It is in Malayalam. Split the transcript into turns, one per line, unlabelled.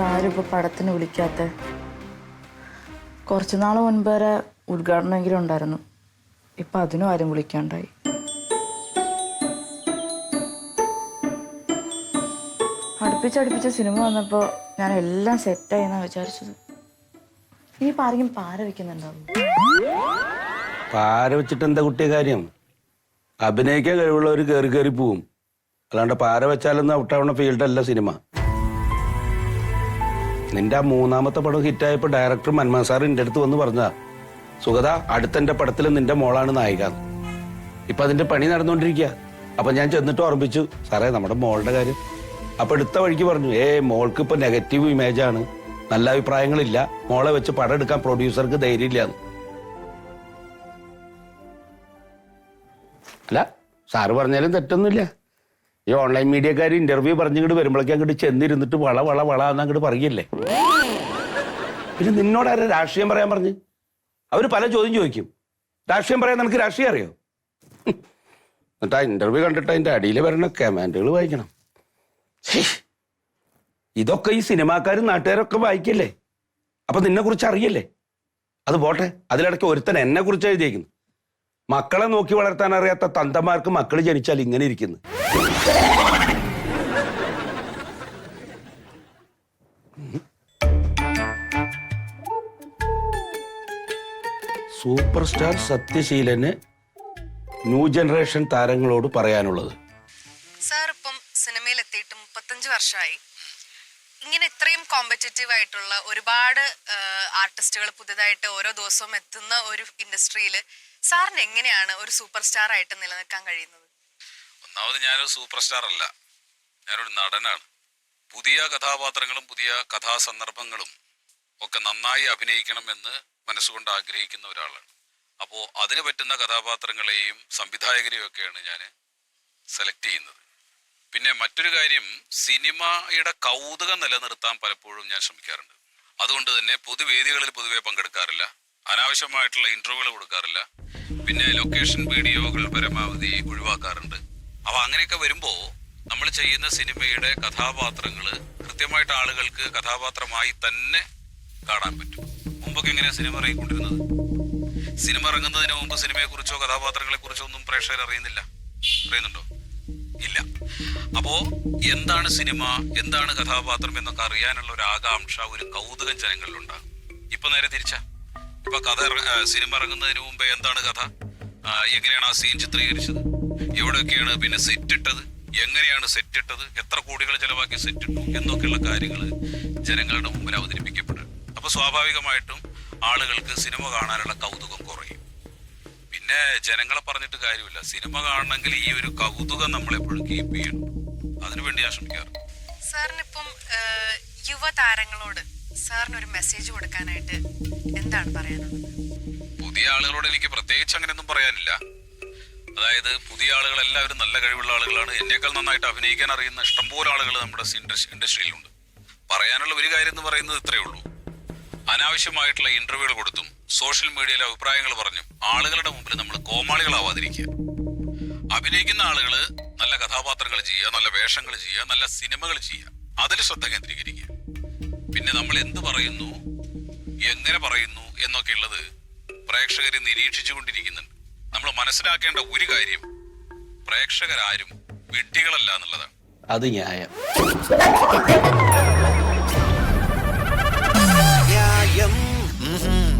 ഇപ്പോൾ പടത്തിന് വിളിക്കാത്ത? കുറച്ച് നാൾ മുൻപ് വരെ ഉദ്ഘാടനമെങ്കിലും ഉണ്ടായിരുന്നു. ഇപ്പം അതിനും ആരും വിളിക്കാണ്ടായി. അടുപ്പിച്ചടുപ്പിച്ച സിനിമ വന്നപ്പോൾ ഞാൻ എല്ലാം സെറ്റായി എന്നാണ് വിചാരിച്ചത്. ഇനി ആരെങ്കിലും പാര വെക്കുന്നുണ്ടാവും?
പാര വെച്ചിട്ട് എന്താ കുട്ടിയെ കാര്യം? അഭിനയിക്കാൻ കഴിവുള്ളവർ കയറി കയറി പോവും. അല്ലാണ്ട് പാര വെച്ചാലൊന്നും ഔട്ടാവണ ഫീൽഡല്ല സിനിമ. നിന്റെ ആ മൂന്നാമത്തെ പടം ഹിറ്റായപ്പോൾ ഡയറക്ടർ മന്മോഹൻ സാർ എന്റെ അടുത്ത് വന്ന് പറഞ്ഞതാ സുഗത അടുത്തെന്റെ പടത്തിൽ നിന്റെ മോളാണ് നായിക. ഇപ്പൊ അതിന്റെ പണി നടന്നുകൊണ്ടിരിക്കുക അപ്പൊ ഞാൻ ചെന്നിട്ട് ഓർമ്മിച്ചു സാറേ നമ്മുടെ മോളുടെ കാര്യം. അപ്പൊ എടുത്ത വഴിക്ക് പറഞ്ഞു ഏ മോൾക്ക് ഇപ്പൊ നെഗറ്റീവ് ഇമേജ് ആണ്. നല്ല അഭിപ്രായങ്ങളില്ല. മോളെ വെച്ച് പടം എടുക്കാൻ പ്രൊഡ്യൂസർക്ക് ധൈര്യമില്ലാന്ന്. അല്ല സാറ് പറഞ്ഞാലും തെറ്റൊന്നുമില്ല. ഈ ഓൺലൈൻ മീഡിയക്കാർ ഇന്റർവ്യൂ പറഞ്ഞിങ്ങോട്ട് വരുമ്പോഴേക്കും അങ്ങോട്ട് ചെന്നിരുന്നിട്ട് വള വള വള എന്ന് അങ്ങോട്ട് പറയല്ലേ? പിന്നെ നിന്നോട് ആരാ രാഷ്ട്രീയം പറയാൻ പറഞ്ഞ്? അവർ പല ചോദ്യം ചോദിക്കും. രാഷ്ട്രീയം പറയാൻ നിനക്ക് രാഷ്ട്രീയം അറിയോ. എന്നിട്ട് ആ ഇന്റർവ്യൂ കണ്ടിട്ട് അതിന്റെ അടിയിൽ വരണ കമാൻഡുകൾ വായിക്കണം. ഇതൊക്കെ ഈ സിനിമാക്കാരും നാട്ടുകാരൊക്കെ വായിക്കല്ലേ? അപ്പൊ നിന്നെ കുറിച്ച് അറിയല്ലേ? അത് പോട്ടെ. അതിലിടയ്ക്ക് ഒരുത്തൻ എന്നെ കുറിച്ച് എഴുതിയേക്കുന്നു. മക്കളെ നോക്കി വളർത്താൻ അറിയാത്ത തന്തമാർക്ക് മക്കൾ ജനിച്ചാൽ ഇങ്ങനെ ഇരിക്കുന്നു. സൂപ്പർ സ്റ്റാർ സത്യശീലന് ന്യൂ ജനറേഷൻ താരങ്ങളോട് പറയാനുള്ളത്.
സാർ ഇപ്പം സിനിമയിൽ എത്തിയിട്ട് മുപ്പത്തഞ്ച് വർഷമായി. ഇങ്ങനെ ഇത്രയും കോമ്പറ്റേറ്റീവ് ആയിട്ടുള്ള ഒരുപാട് ആർട്ടിസ്റ്റുകൾ പുതുതായിട്ട് ഓരോ ദിവസവും എത്തുന്ന ഒരു ഇൻഡസ്ട്രിയിൽ സാറിന് എങ്ങനെയാണ് ഒരു സൂപ്പർ സ്റ്റാർ ആയിട്ട് നിലനിൽക്കാൻ കഴിയുന്നത്?
ഒന്നാമത് ഞാനൊരു സൂപ്പർ സ്റ്റാർ അല്ല. ഞാനൊരു നടനാണ്. പുതിയ കഥാപാത്രങ്ങളും പുതിയ കഥാസന്ദർഭങ്ങളും ഒക്കെ നന്നായി അഭിനയിക്കണമെന്ന് മനസ്സുകൊണ്ട് ആഗ്രഹിക്കുന്ന ഒരാളാണ്. അപ്പോൾ അതിന് പറ്റുന്ന കഥാപാത്രങ്ങളെയും സംവിധായകരെയും ഒക്കെയാണ് ഞാൻ സെലക്ട് ചെയ്യുന്നത്. പിന്നെ മറ്റൊരു കാര്യം സിനിമയുടെ കൗതുകം നിലനിർത്താൻ പലപ്പോഴും ഞാൻ ശ്രമിക്കാറുണ്ട്. അതുകൊണ്ട് തന്നെ പൊതുവേദികളിൽ പൊതുവെ പങ്കെടുക്കാറില്ല. അനാവശ്യമായിട്ടുള്ള ഇന്റർവ്യൂകൾ കൊടുക്കാറില്ല. പിന്നെ ലൊക്കേഷൻ വീഡിയോകൾ പരമാവധി ഒഴിവാക്കാറുണ്ട്. അപ്പൊ അങ്ങനെയൊക്കെ വരുമ്പോ നമ്മൾ ചെയ്യുന്ന സിനിമയുടെ കഥാപാത്രങ്ങൾ കൃത്യമായിട്ട് ആളുകൾക്ക് കഥാപാത്രമായി തന്നെ കാണാൻ പറ്റും. മുമ്പൊക്കെ എങ്ങനെയാ സിനിമ ഇറങ്ങിക്കൊണ്ടിരുന്നത്? സിനിമ ഇറങ്ങുന്നതിന് മുമ്പ് സിനിമയെക്കുറിച്ചോ കഥാപാത്രങ്ങളെ കുറിച്ചോ ഒന്നും പ്രേക്ഷകർ അറിയുന്നില്ല. അറിയുന്നുണ്ടോ? ഇല്ല. അപ്പോ എന്താണ് സിനിമ എന്താണ് കഥാപാത്രം എന്നൊക്കെ അറിയാനുള്ള ഒരു ആകാംക്ഷ ഒരു കൗതുകം ജനങ്ങളിലുണ്ടാകും. ഇപ്പൊ നേരെ തിരിച്ചാ. ഇപ്പൊ കഥ സിനിമ ഇറങ്ങുന്നതിന് മുമ്പേ എന്താണ് കഥ? എങ്ങനെയാണ് ആ സീൻ ചിത്രീകരിച്ചത്? എവിടെയൊക്കെയാണ് പിന്നെ സെറ്റ് ഇട്ടത്? എങ്ങനെയാണ് സെറ്റ് ഇട്ടത്? എത്ര കോടികൾ ചെലവാക്കി സെറ്റ് ഇട്ടു? എന്നൊക്കെയുള്ള കാര്യങ്ങൾ ജനങ്ങളുടെ മുമ്പിൽ അവതരിപ്പിക്കപ്പെടും. അപ്പൊ സ്വാഭാവികമായിട്ടും ആളുകൾക്ക് സിനിമ കാണാനുള്ള കൗതുകം കുറയും. പിന്നെ ജനങ്ങളെ പറഞ്ഞിട്ട് കാര്യമില്ല. സിനിമ കാണണമെങ്കിൽ ഈ ഒരു കൗതുകം നമ്മളെപ്പോഴും കീപ്പ് ചെയ്യണം. അതിനുവേണ്ടി ഞാൻ ശ്രമിക്കാറ്
സാറിനിപ്പം യുവതാരങ്ങളോട് സാറിന് ഒരു മെസ്സേജ് കൊടുക്കാനായിട്ട് എന്താണ് പറയാനുള്ളത്?
പുതിയ ആളുകളോട് എനിക്ക് പ്രത്യേകിച്ച് അങ്ങനെയൊന്നും പറയാനില്ല. അതായത് പുതിയ ആളുകൾ എല്ലാവരും നല്ല കഴിവുള്ള ആളുകളാണ്. എന്നേക്കാൾ നന്നായിട്ട് അഭിനയിക്കാൻ അറിയുന്ന ഇഷ്ടംപോലെ ആളുകൾ നമ്മുടെ ഇൻഡസ്- ഇൻഡസ്ട്രിയിലുണ്ട്. പറയാനുള്ള ഒരു കാര്യം എന്ന് പറയുന്നത് ഇത്രയേ ഉള്ളൂ. അനാവശ്യമായിട്ടുള്ള ഇന്റർവ്യൂകൾ കൊടുത്തും സോഷ്യൽ മീഡിയയിലെ അഭിപ്രായങ്ങൾ പറഞ്ഞും ആളുകളുടെ മുമ്പിൽ നമ്മൾ കോമാളികളാവാതിരിക്കുക. അഭിനയിക്കുന്ന ആളുകൾ നല്ല കഥാപാത്രങ്ങൾ ചെയ്യുക നല്ല വേഷങ്ങൾ ചെയ്യുക നല്ല സിനിമകൾ ചെയ്യുക. അതിൽ ശ്രദ്ധ കേന്ദ്രീകരിക്കുക. പിന്നെ നമ്മൾ എന്ത് പറയുന്നു? എങ്ങനെ പറയുന്നു എന്നൊക്കെ ഉള്ളത് പ്രേക്ഷകരെ നിരീക്ഷിച്ചു കൊണ്ടിരിക്കുന്നുണ്ട് നമ്മൾ മനസ്സിലാക്കേണ്ട ഒരു കാര്യം പ്രേക്ഷകരാരും വിഡ്ഢികളല്ല എന്നുള്ളതാണ്.
അത് ന്യായം.
ന്യായം.